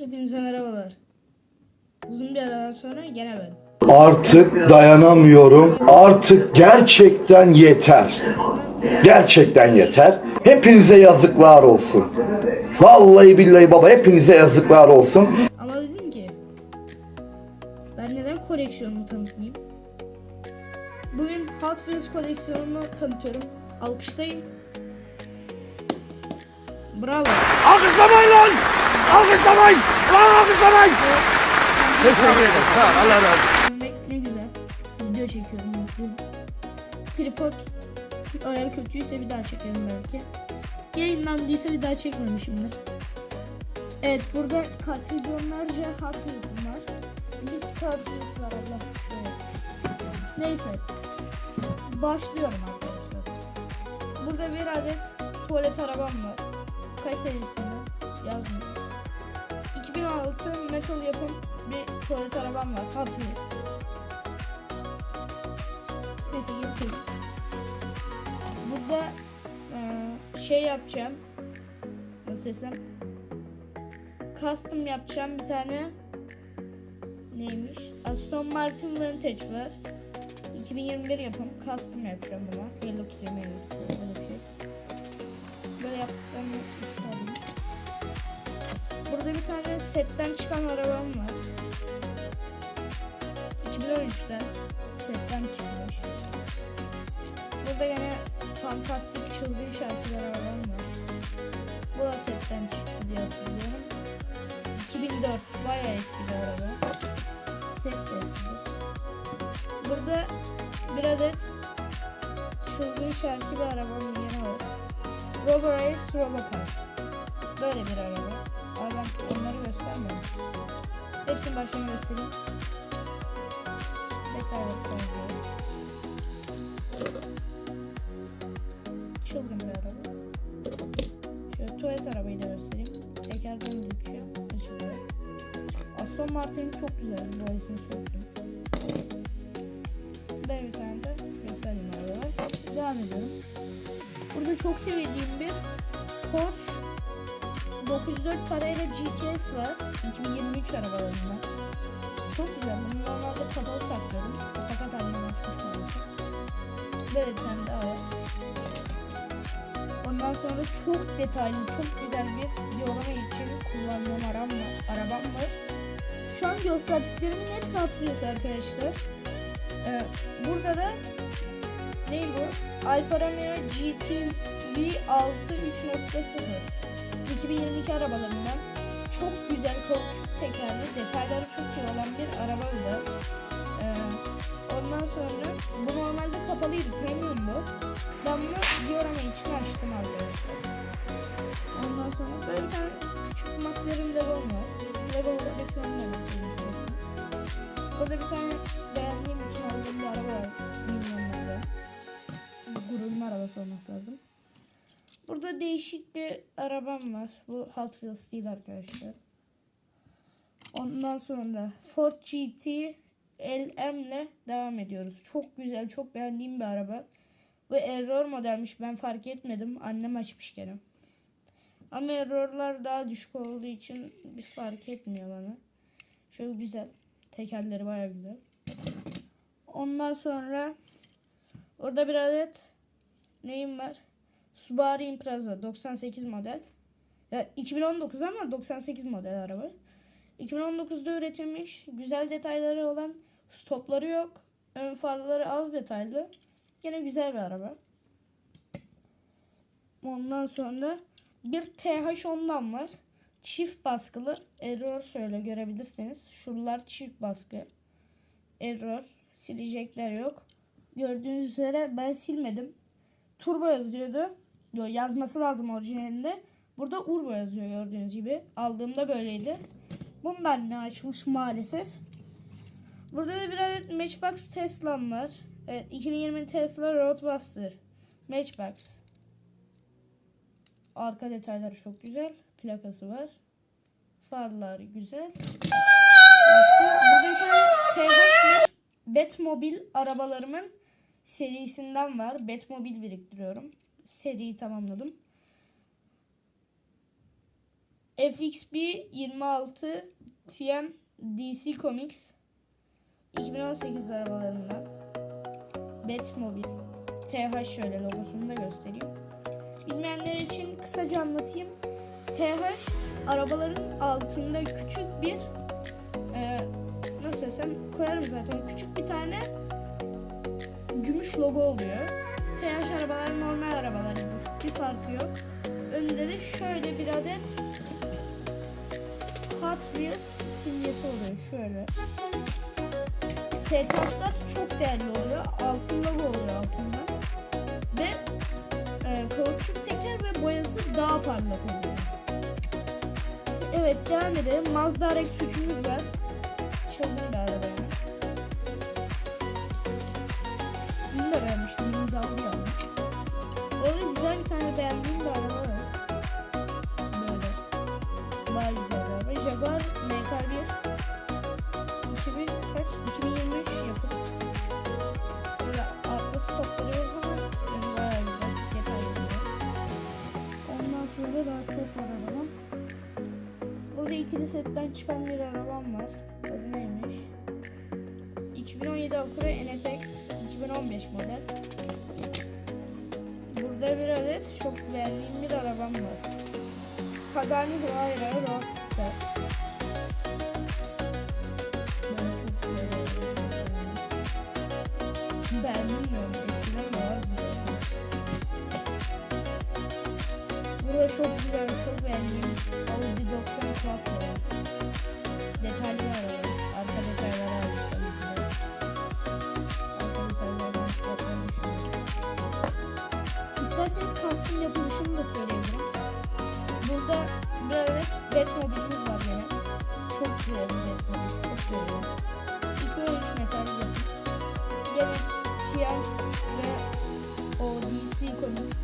Hepinize merhabalar. Uzun bir aradan sonra gene ben. Artık dayanamıyorum. Artık gerçekten yeter. Gerçekten yeter. Hepinize yazıklar olsun. Vallahi billahi baba hepinize yazıklar olsun. Ama dedim ki ben neden koleksiyonumu tanıtmayayım? Bugün Hot Wheels koleksiyonumu tanıtıyorum. Alkışlayın. Bravo. Alkışlamayın lan! Alkışlamayın! Lan alkışlamayın! Teşekkür ederim. Sağ ol, Allah razı olsun. Ne güzel. Video çekiyorum. mutluyum. Tripod eğer kötüyse bir daha çekerim belki. Yayınlandıysa bir daha çekmemişimdir. Evet burada katrilyonlarca Hot Wheels'ım var. Bir Hot Wheels var Allah şöyle. Neyse. Başlıyorum arkadaşlar. Burada bir adet tuvalet arabam var. Kaç serisinde yazmıyor. 2006 metal yapım bir tuvalet arabam var. Hot Wheels. Neyse yapayım. Burada eee, şey yapacağım. Nasıl desem? Custom yapacağım bir tane. Neymiş? Aston Martin Vantage var. 2021 yapım. Custom yapacağım buna. Hello Kitty, Hello Kitty, Hello Burada bir tane setten çıkan arabam var. 2013'te setten çıkmış. Burada yine fantastik çılgın şarkılar arabam var. Bu da setten çıktı diye hatırlıyorum. 2004 bayağı eski bir araba. Set eskidir. Burada bir adet çılgın şarkı bir arabam yine var. Robo Race Robocar. Böyle bir araba. Ama ben onları göstermiyorum. Hepsini baştan göstereyim. Detaylı koyuyorum. Çılgın bir araba. Şöyle tuvalet arabayı da göstereyim. Tekerden geçiyor. Açılıyor. Aston Martin çok güzel. Bu çok güzel. Ben bir tane de göstereyim arabalar. Devam ediyorum. Çok sevdiğim bir Porsche 904 parayla GTS var. 2023 arabalarından. Çok güzel. Bunu normalde kapalı saklıyorum. Fakat annem açmış maalesef. Böyle bir tane daha var. Ondan sonra çok detaylı, çok güzel bir yolama için kullandığım aram var, arabam var. Şu an gösterdiklerimin hepsi hatırlıyorsa arkadaşlar. Ee, burada da ne bu? Alfa Romeo GT V6 3.0 2022 arabalarından çok güzel koltuk tekerli detayları çok iyi olan bir araba bu da. Ee, ondan sonra bu normalde kapalıydı premium bu. Ben bunu diorama için açtım arkadaşlar. Ondan sonra böyle bir tane küçük McLaren Legom var. Lego koleksiyonu istedim. Burada bir tane beğendiğim için aldığım bir araba var. Milyonlarda. Gururun arabası olması lazım. Burada değişik bir arabam var. Bu Hot Wheels değil arkadaşlar. Ondan sonra Ford GT LM ile devam ediyoruz. Çok güzel, çok beğendiğim bir araba. Ve error modelmiş. Ben fark etmedim. Annem açmış gene. Ama errorlar daha düşük olduğu için bir fark etmiyor bana. Şöyle güzel. Tekerleri baya güzel. Ondan sonra orada bir adet neyim var? Subaru Impreza 98 model. Ya 2019 ama 98 model araba. 2019'da üretilmiş. Güzel detayları olan stopları yok. Ön farları az detaylı. Yine güzel bir araba. Ondan sonra bir TH10'dan var. Çift baskılı. Error şöyle görebilirsiniz. Şuralar çift baskı. Error. Silecekler yok. Gördüğünüz üzere ben silmedim. Turbo yazıyordu. Yazması lazım orijinalinde. Burada Urbo yazıyor gördüğünüz gibi. Aldığımda böyleydi. Bunu da anne açmış maalesef. Burada da bir adet Matchbox Tesla'm var. Evet 2020 Tesla Roadbuster. Matchbox. Arka detayları çok güzel. Plakası var. Farlar güzel. Başka burada Batmobile arabalarımın serisinden var. Batmobile biriktiriyorum. Seriyi tamamladım. FXB 26 TM DC Comics 2018 arabalarından Batmobile TH şöyle logosunu da göstereyim. Bilmeyenler için kısaca anlatayım. TH arabaların altında küçük bir e, nasıl desem koyarım zaten küçük bir tane gümüş logo oluyor. TH arabalar normal arabalar gibi bir farkı yok. Önünde de şöyle bir adet Hot Wheels simgesi oluyor şöyle. STH'lar çok değerli oluyor. Altın logo oluyor altında. Ve e, kauçuk teker ve boyası daha parlak oluyor. Evet devam edelim. Mazda RX-3'ümüz var. Çılgın bir araba beğendiğim bir araba var. Böyle. Bayağı güzel araba. Jaguar MK1 2000 kaç? 2023 yapım. Böyle arka stopları yok ama yani bayağı güzel. Detaylı. Ondan sonra daha çok var. Burada ikili setten çıkan bir arabam var. Adı neymiş? 2017 Acura NSX 2015 model. Burada bir adet çok beğendiğim bir arabam var. Pagani Huayra Roadster. Ben bilmiyorum. Eskiden de vardı. Burada çok güzel, çok beğendiğim Audi 90 Quattro. Detaylı araba. Arka detayları almışlar. İsterseniz kastım yapılışını da söyleyebilirim. Burada bir adet Batmobile'imiz var yine. Çok güzel bir. Çok seviyorum. 2 ve 3 metal yapım. Gene siyah ve o DC Comics.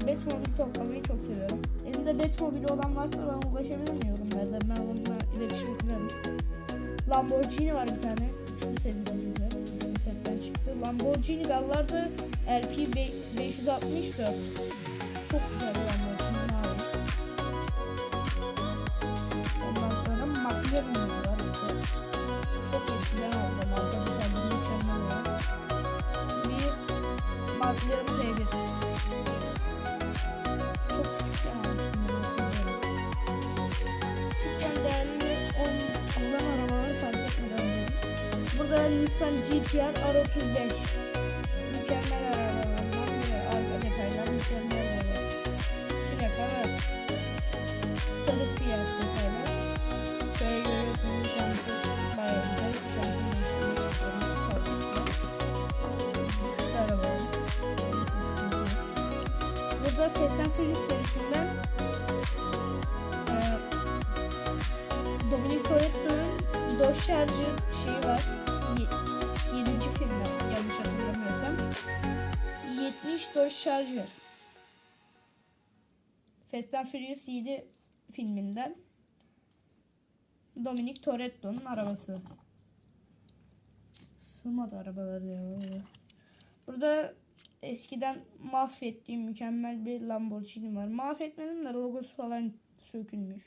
Batmobile toplamayı çok seviyorum. Elimde Batmobile olan varsa bana ulaşabilir mi yorumlarda? Ben onunla iletişim kurarım. Lamborghini var bir tane. Şu seriden güzel. Bu setten çıktı. Lamborghini Gallardo LP be- 564. Çok güzel bir Lamborghini abi. Ondan sonra McLaren'ımız var. Çok eskiden aldım. Arka bir tane mükemmel var. Bir McLaren P1. Çok küçükken almıştım. Küçükken değerli olan arabaları fark etmeden aldım. Burada Nissan GTR R35. And Furious serisinden eee Dominic Toretto'nun Dodge Charger şeyi var. Ye- 7. filmde yanlış hatırlamıyorsam. 70 Dodge Charger. Fast and Furious 7 filminden Dominic Toretto'nun arabası. Sığmadı arabaları ya. Burada eskiden mahvettiğim mükemmel bir Lamborghini var. Mahvetmedim de logosu falan sökülmüş.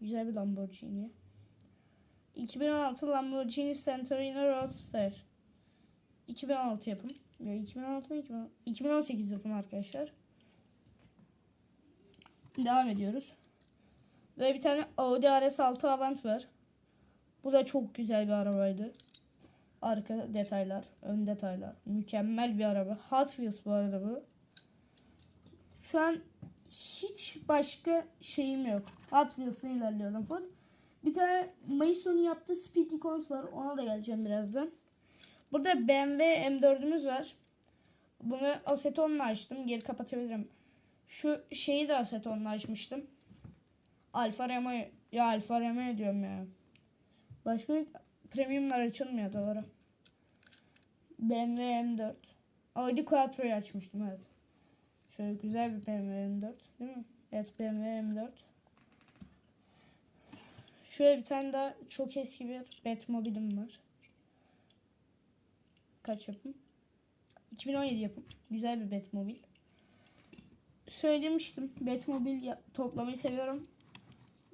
Güzel bir Lamborghini. 2016 Lamborghini Centurino Roadster. 2016 yapım. Ya 2016 mı? 2016 2018 yapım arkadaşlar. Devam ediyoruz. Ve bir tane Audi RS6 Avant var. Bu da çok güzel bir arabaydı. Arka detaylar, ön detaylar. Mükemmel bir araba. Hot Wheels bu arada bu. Şu an hiç başka şeyim yok. Hot Wheels'la ilerliyorum full. Bir tane Mason'un yaptığı Speed Icons var. Ona da geleceğim birazdan. Burada BMW M4'ümüz var. Bunu asetonla açtım. Geri kapatabilirim. Şu şeyi de asetonla açmıştım. Alfa Romeo. Ya Alfa Romeo diyorum ya. Başka premiumlar açılmıyor doğru. BMW M4. Audi Quattro'yu açmıştım evet. Şöyle güzel bir BMW M4 değil mi? Evet BMW M4. Şöyle bir tane daha çok eski bir Batmobile'im var. Kaç yapım? 2017 yapım. Güzel bir Batmobile. söylemiştim. Batmobil ya- toplamayı seviyorum.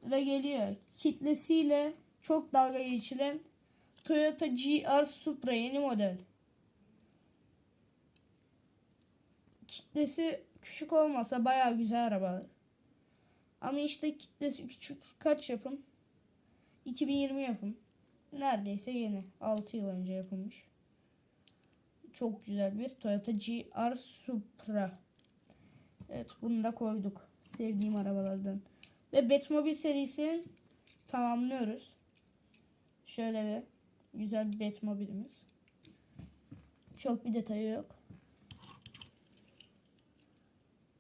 Ve geliyor. Kitlesiyle çok dalga geçilen Toyota GR Supra yeni model. Kitlesi küçük olmasa bayağı güzel araba. Ama işte kitlesi küçük. Kaç yapım? 2020 yapım. Neredeyse yeni. 6 yıl önce yapılmış. Çok güzel bir Toyota GR Supra. Evet bunu da koyduk. Sevdiğim arabalardan. Ve Batmobile serisini tamamlıyoruz. Şöyle bir güzel bir Batmobile'imiz. Çok bir detayı yok.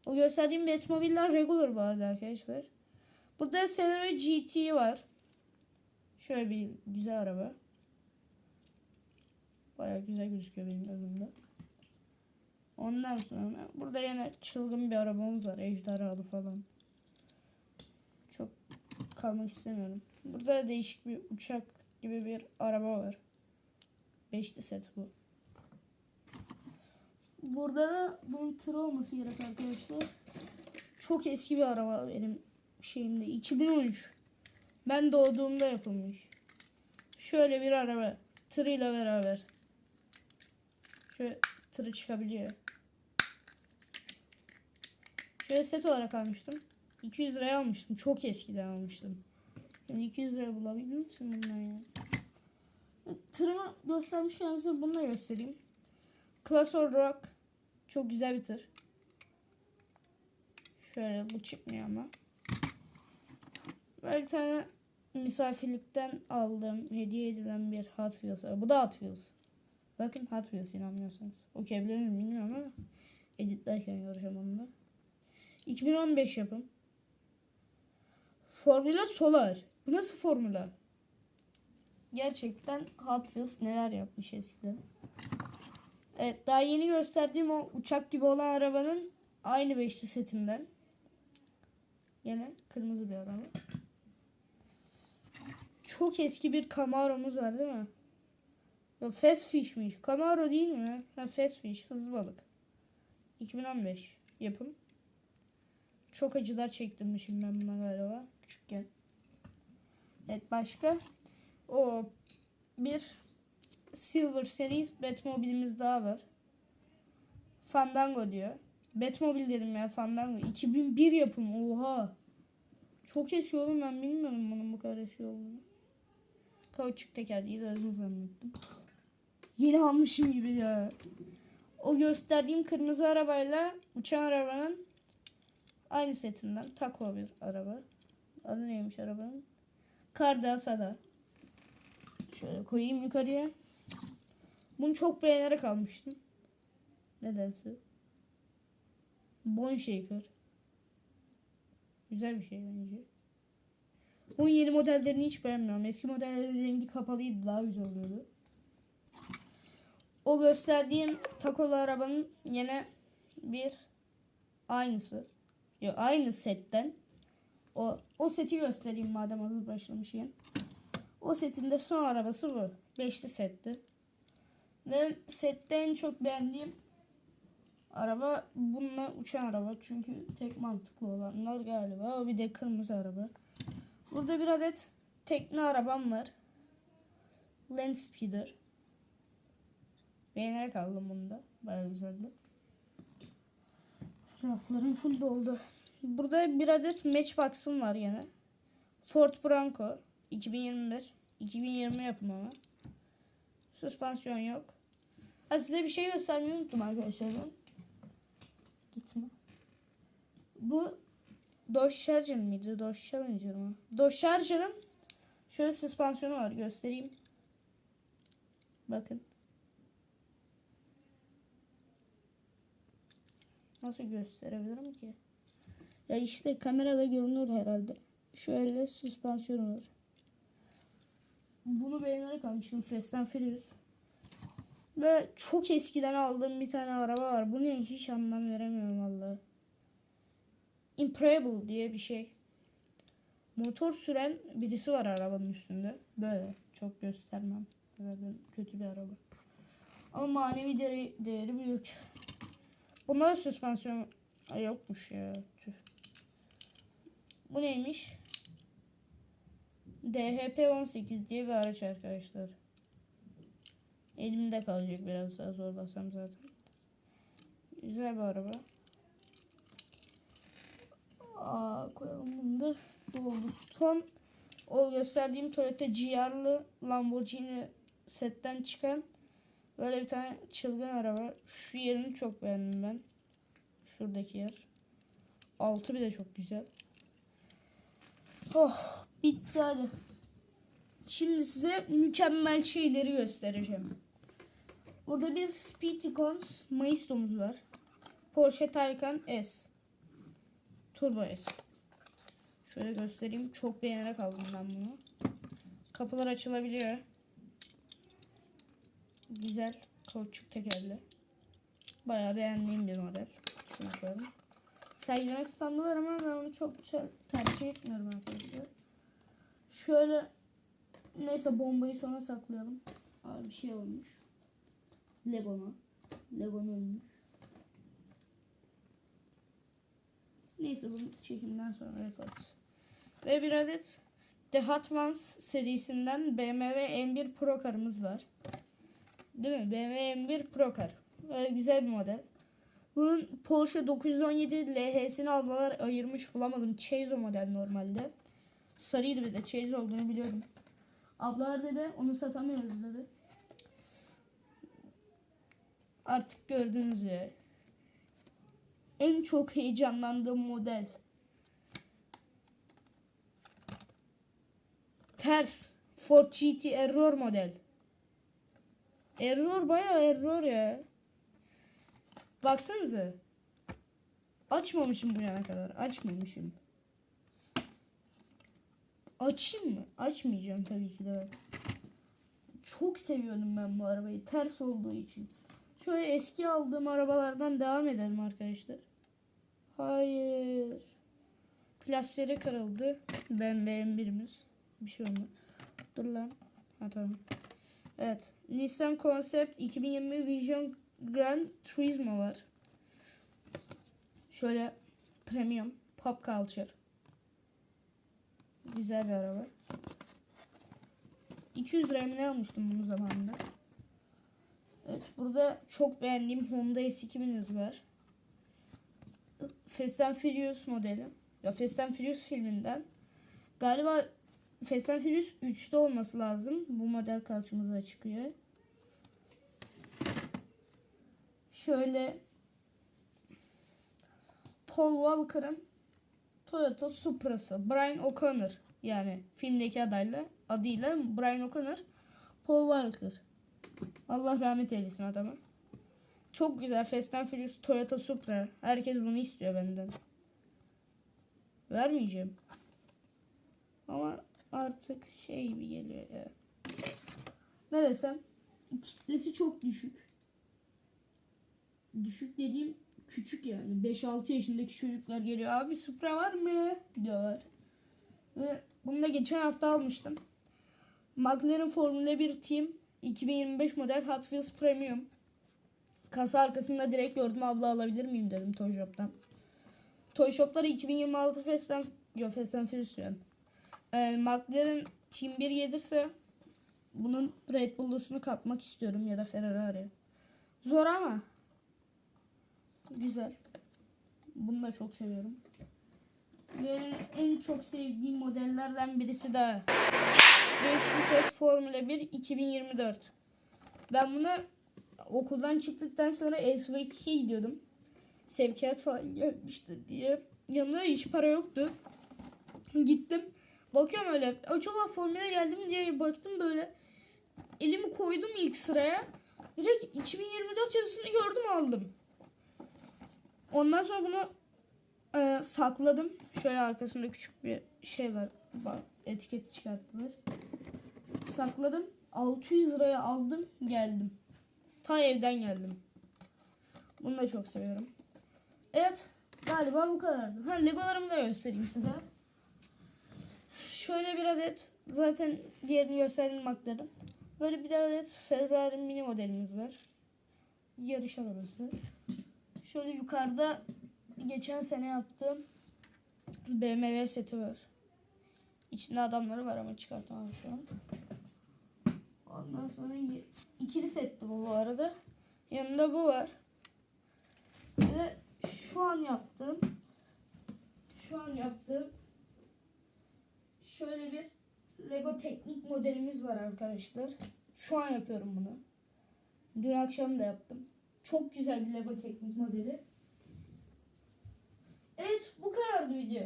O gösterdiğim Batmobile'ler regular bu arada arkadaşlar. Burada Celery GT var. Şöyle bir güzel araba. Baya güzel gözüküyor benim gözümde. Ondan sonra burada yine çılgın bir arabamız var. Ejderhalı falan. Çok kalmak istemiyorum. Burada değişik bir uçak gibi bir araba var. Beşli set bu. Burada da bunun tır olması gerek arkadaşlar. Çok eski bir araba benim şeyimde. 2013. Ben doğduğumda yapılmış. Şöyle bir araba. Tırıyla beraber. Şöyle tırı çıkabiliyor. Şöyle set olarak almıştım. 200 liraya almıştım. Çok eskiden almıştım. Yani 200 liraya bulabilir misin bundan ya? Tırımı göstermişken size bunu da göstereyim. Class Rock. Çok güzel bir tır. Şöyle bu çıkmıyor ama. Böyle bir tane misafirlikten aldığım, hediye edilen bir Hot Wheels. Bu da Hot Wheels. Bakın Hot Wheels inanmıyorsanız. Okuyabilir miyim bilmiyorum ama editlerken göreceğim onu da. 2015 yapım. Formula Solar. Bu nasıl formula? Gerçekten Hot Wheels neler yapmış eskiden. Evet daha yeni gösterdiğim o uçak gibi olan arabanın aynı beşli setinden. Yine kırmızı bir araba. Çok eski bir Camaro'muz var değil mi? Yo, Fast Fish'miş. Camaro değil mi? Ha, Fast Fish. Hızlı balık. 2015 yapım. Çok acılar çektirmişim ben buna galiba küçükken. Evet başka. O bir Silver Series Batmobile'imiz daha var. Fandango diyor. Batmobile dedim ya Fandango. 2001 yapım oha. Çok eski oğlum ben bilmiyorum bunun bu kadar eski olduğunu. Kauçuk teker değil özür zannettim. Yeni almışım gibi ya. O gösterdiğim kırmızı arabayla uçan arabanın aynı setinden Taco bir araba. Adı neymiş arabanın? Karda Sada. Şöyle koyayım yukarıya. Bunu çok beğenerek almıştım. Nedense. Bone Shaker. Güzel bir şey bence. Bunun yeni modellerini hiç beğenmiyorum. Eski modellerin rengi kapalıydı. Daha güzel oluyordu. O gösterdiğim takolu arabanın yine bir aynısı. Yok aynı setten. O, o seti göstereyim madem hazır başlamışken. O setin de son arabası bu. Beşli setti. Ve sette en çok beğendiğim araba bununla uçan araba. Çünkü tek mantıklı olanlar galiba. O bir de kırmızı araba. Burada bir adet tekne arabam var. Land Speeder. Beğenerek aldım bunu da. Bayağı güzeldi. Raflarım full doldu. Burada bir adet Matchbox'ım var yine. Ford Bronco 2021. 2020 yapımı ama. Süspansiyon yok. Ha size bir şey göstermeyi unuttum arkadaşlar. Gitme. Bu Dodge Charger mıydı? Dodge Challenger mı? Dodge Charger'ın şöyle süspansiyonu var. Göstereyim. Bakın. Nasıl gösterebilirim ki? Ya işte kamerada görünür herhalde. Şöyle süspansiyonu var. Bunu beğenerek almıştım Fast and Furious. Ve çok eskiden aldığım bir tane araba var. Bu ne hiç anlam veremiyorum vallahi. Imprable diye bir şey. Motor süren birisi var arabanın üstünde. Böyle çok göstermem. Zaten kötü bir araba. Ama manevi değeri, değeri büyük. Bunda da süspansiyon yokmuş ya. Tüh. Bu neymiş? DHP 18 diye bir araç arkadaşlar. Elimde kalacak biraz daha zorlasam zaten. Güzel bir araba. Aa, koyalım bunu da. Doldu. Son o gösterdiğim Toyota GR'lı Lamborghini setten çıkan böyle bir tane çılgın araba. Şu yerini çok beğendim ben. Şuradaki yer. Altı bir de çok güzel. Oh bitti hadi. Şimdi size mükemmel şeyleri göstereceğim. Burada bir Speedicons Maistomuz var. Porsche Taycan S. Turbo S. Şöyle göstereyim. Çok beğenerek aldım ben bunu. Kapılar açılabiliyor. Güzel. Kauçuk tekerli. Bayağı beğendiğim bir model. Şunu koyalım. Sergileme standı var ama ben onu çok tercih etmiyorum arkadaşlar. Şöyle neyse bombayı sona saklayalım. Aa, bir şey olmuş. Lego mu? Lego ölmüş. Neyse bunu çekimden sonra yaparız. Ve bir adet The Hot Ones serisinden BMW M1 Pro karımız var. Değil mi? BMW M1 Pro kar. Böyle güzel bir model. Bunun Porsche 917 LH'sini ablalar ayırmış bulamadım. Chase model normalde. Sarıydı bir de Chase olduğunu biliyorum. Ablalar dedi onu satamıyoruz dedi. Artık gördüğünüz gibi. En çok heyecanlandığım model. Ters. Ford GT Error model. Error bayağı error ya. Baksanıza. Açmamışım bu yana kadar. Açmamışım. Açayım mı? Açmayacağım tabii ki de. Çok seviyordum ben bu arabayı. Ters olduğu için. Şöyle eski aldığım arabalardan devam edelim arkadaşlar. Hayır. Plasteri kırıldı. Ben beğen birimiz. Bir şey olmadı. Dur lan. Ha tamam. Evet. Nissan Concept 2020 Vision Grand Turismo var. Şöyle premium pop culture. Güzel bir araba. 200 liraya ne almıştım bunu zamanında. Evet burada çok beğendiğim Honda S2000'imiz var. Fast and Furious modeli. Ya Fast and Furious filminden. Galiba Fast and Furious 3'te olması lazım. Bu model karşımıza çıkıyor. Şöyle Paul Walker'ın Toyota Supra'sı. Brian O'Connor yani filmdeki adayla adıyla Brian O'Connor. Paul Walker. Allah rahmet eylesin adamı. Çok güzel Fast and Furious Toyota Supra. Herkes bunu istiyor benden. Vermeyeceğim. Ama artık şey gibi geliyor ya. Ne desem? Kitlesi çok düşük. Düşük dediğim küçük yani. 5-6 yaşındaki çocuklar geliyor. Abi Supra var mı? diyorlar. Ve bunu da geçen hafta almıştım. McLaren Formula 1 Team 2025 model Hot Wheels Premium. Kasa arkasında direkt gördüm abla alabilir miyim dedim Toy Shop'tan. Toy Shop'ları 2026 Fast and, yok Fast Furious diyorum. Ee, McLaren Team 1 gelirse bunun Red Bull'lusunu kapmak istiyorum ya da Ferrari. Zor ama güzel. Bunu da çok seviyorum. Ve en çok sevdiğim modellerden birisi de Gençlik Set Formula 1 2024. Ben bunu okuldan çıktıktan sonra SV2'ye gidiyordum. Sevkiyat falan gelmiştir diye. Yanımda hiç para yoktu. Gittim. Bakıyorum öyle. Acaba formüle geldi mi diye baktım böyle. Elimi koydum ilk sıraya. Direkt 2024 yazısını gördüm aldım. Ondan sonra bunu e, sakladım. Şöyle arkasında küçük bir şey var. Bak etiketi çıkarttılar. Sakladım. 600 liraya aldım geldim. Ta evden geldim. Bunu da çok seviyorum. Evet. Galiba bu kadardı. Ha Legolarımı da göstereyim size. Şöyle bir adet zaten diğerini gösterdim McLaren. Böyle bir adet Ferrari mini modelimiz var. Yarış arabası. Şöyle yukarıda geçen sene yaptığım BMW seti var. İçinde adamları var ama çıkartamam şu an. Ondan sonra ikili setti bu bu arada. Yanında bu var. Bir de şu an yaptığım şu an yaptığım şöyle bir Lego teknik modelimiz var arkadaşlar. Şu an yapıyorum bunu. Dün akşam da yaptım. Çok güzel bir Lego teknik modeli. Evet bu kadardı video.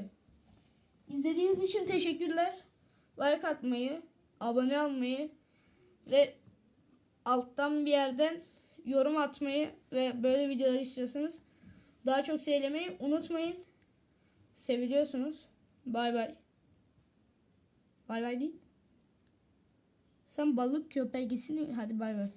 İzlediğiniz için teşekkürler. Like atmayı, abone olmayı ve alttan bir yerden yorum atmayı ve böyle videolar istiyorsanız daha çok seylemeyi unutmayın. Seviliyorsunuz. Bay bay. Bay bay değil. Sen balık köpeğisin. Hadi bay bay.